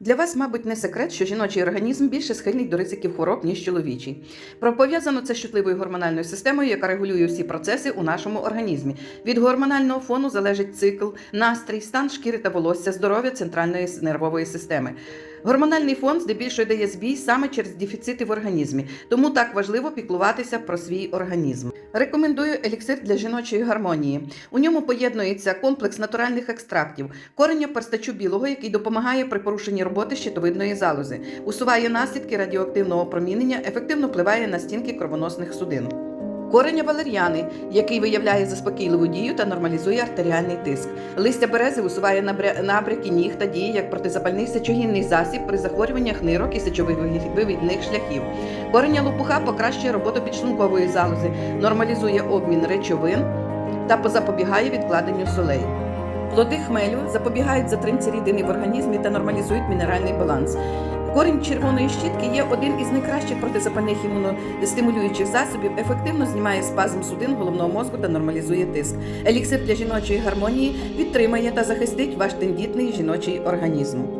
Для вас, мабуть, не секрет, що жіночий організм більше схильний до ризиків хвороб, ніж чоловічий. Про- Пов'язано це з чутливою гормональною системою, яка регулює всі процеси у нашому організмі. Від гормонального фону залежить цикл, настрій, стан шкіри та волосся, здоров'я центральної нервової системи. Гормональний фон здебільшого дає збій саме через дефіцити в організмі, тому так важливо піклуватися про свій організм. Рекомендую еліксир для жіночої гармонії. У ньому поєднується комплекс натуральних екстрактів, корення перстачу білого, який допомагає при порушенні роботи щитовидної залози, усуває наслідки радіоактивного промінення, ефективно впливає на стінки кровоносних судин. Кореня валер'яни, який виявляє заспокійливу дію та нормалізує артеріальний тиск. Листя берези усуває набряки ніг та діє як протизапальний сечогінний засіб при захворюваннях нирок і сечовивідних шляхів. Кореня лопуха покращує роботу підшлункової залози, нормалізує обмін речовин та запобігає відкладенню солей. Плоди хмелю запобігають затримці рідини в організмі та нормалізують мінеральний баланс. Корінь червоної щітки є один із найкращих протизапальних імуностимулюючих засобів, ефективно знімає спазм судин головного мозку та нормалізує тиск. Еліксир для жіночої гармонії підтримає та захистить ваш тендітний жіночий організм.